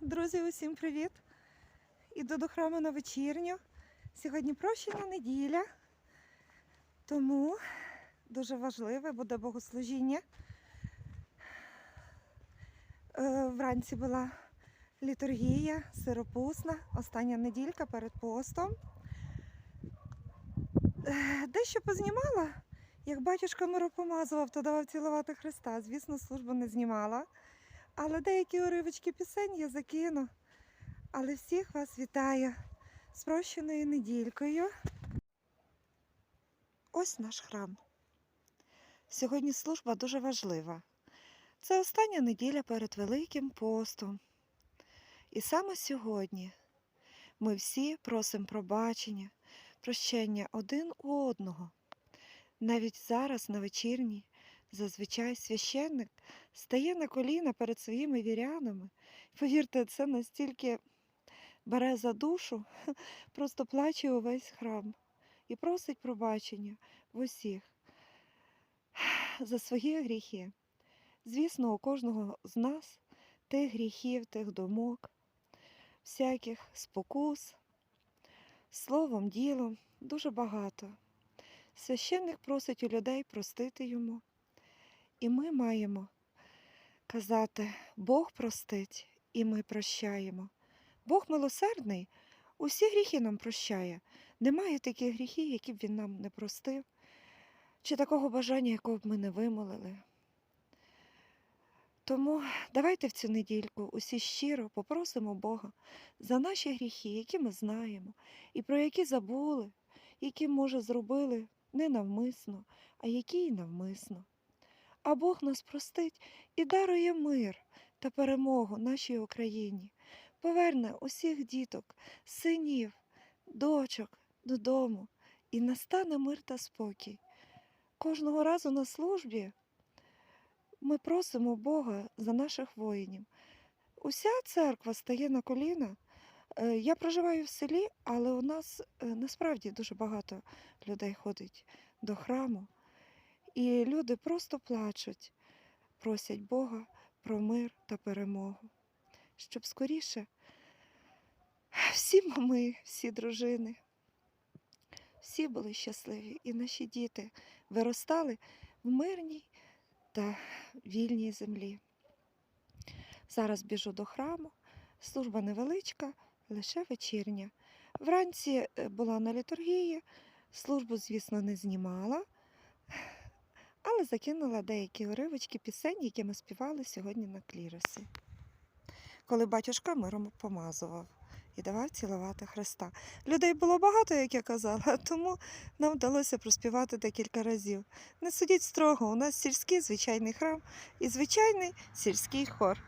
Друзі, усім привіт! Іду до храму на вечірню. Сьогодні прощена неділя, тому дуже важливе буде богослужіння. Е, Вранці була літургія, сиропусна, остання неділька перед постом. Е, Дещо познімала, як батюшка миропомазував, то давав цілувати Христа. Звісно, службу не знімала. Але деякі уривочки пісень я закину. Але всіх вас вітаю з прощеною недількою. Ось наш храм. Сьогодні служба дуже важлива. Це остання неділя перед Великим постом. І саме сьогодні ми всі просимо пробачення, прощення один у одного. Навіть зараз на вечірній зазвичай священник стає на коліна перед своїми вірянами. Повірте, це настільки бере за душу, просто плаче увесь храм і просить пробачення в усіх за свої гріхи. Звісно, у кожного з нас тих гріхів, тих думок, всяких спокус, словом, ділом дуже багато. Священник просить у людей простити йому. І ми маємо казати, Бог простить, і ми прощаємо. Бог милосердний, усі гріхи нам прощає. Немає таких гріхів, які б він нам не простив, чи такого бажання, якого б ми не вимолили. Тому давайте в цю недільку усі щиро попросимо Бога за наші гріхи, які ми знаємо, і про які забули, які, може, зробили не навмисно, а які й навмисно а Бог нас простить і дарує мир та перемогу нашій Україні, поверне усіх діток, синів, дочок додому, і настане мир та спокій. Кожного разу на службі ми просимо Бога за наших воїнів. Уся церква стає на коліна. Е, Я проживаю в селі, але у нас е, насправді дуже багато людей ходить до храму. І люди просто плачуть, просять Бога про мир та перемогу, щоб скоріше всі мами, всі дружини, всі були щасливі, і наші діти виростали в мирній та вільній землі. Зараз біжу до храму, служба невеличка, лише вечірня. Вранці е, була на літургії, службу, звісно, не знімала але закинула деякі уривочки пісень, які ми співали сьогодні на кліросі. Коли батюшка миром помазував і давав цілувати Христа. Людей було багато, як я казала, тому нам вдалося проспівати декілька разів. Не судіть строго, у нас сільський звичайний храм і звичайний сільський хор.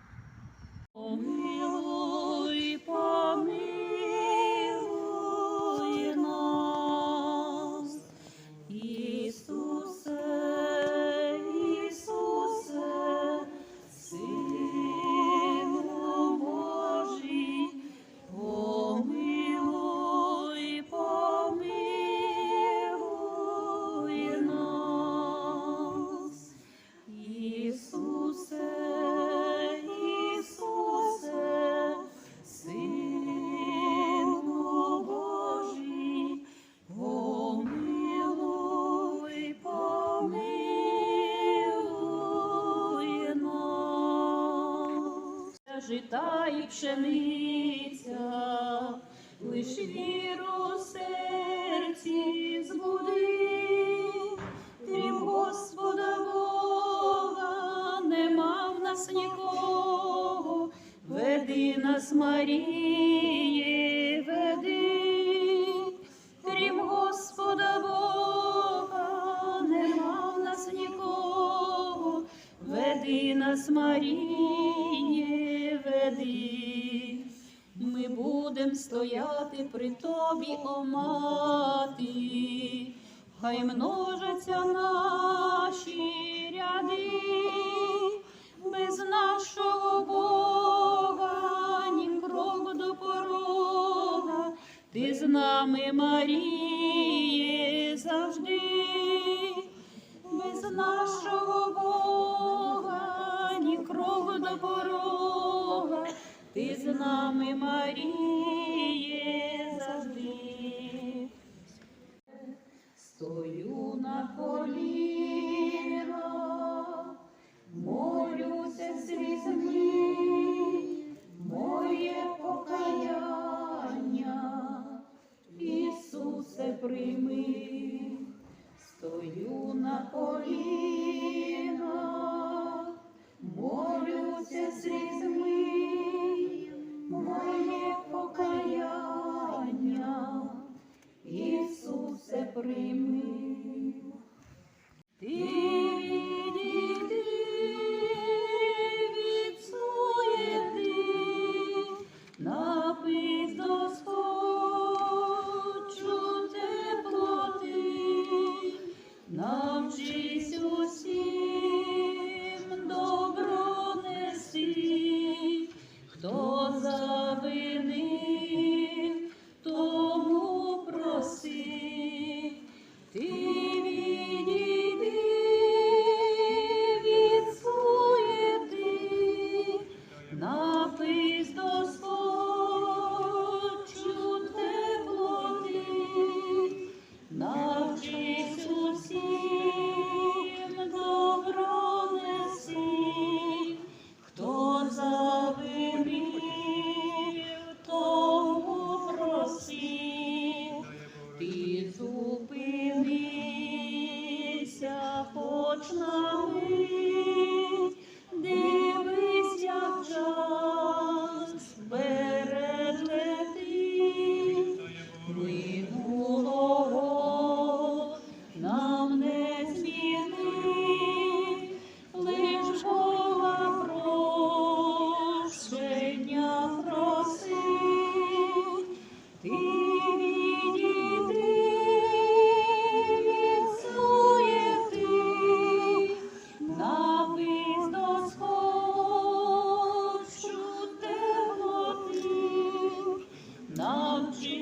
Жита і пшениця, лиш віру серці збуди, крім Господа Бога, нема в нас нікого, веди нас, Маріє, веди, крім Господа Бога, нема в нас нікого, веди нас, Маріє, веди. Ми будем стояти при тобі, о мати, хай множаться наші ряди, без нашого Бога, ні крок до порога, ти з нами, Маріє, нами, Марія. Santo.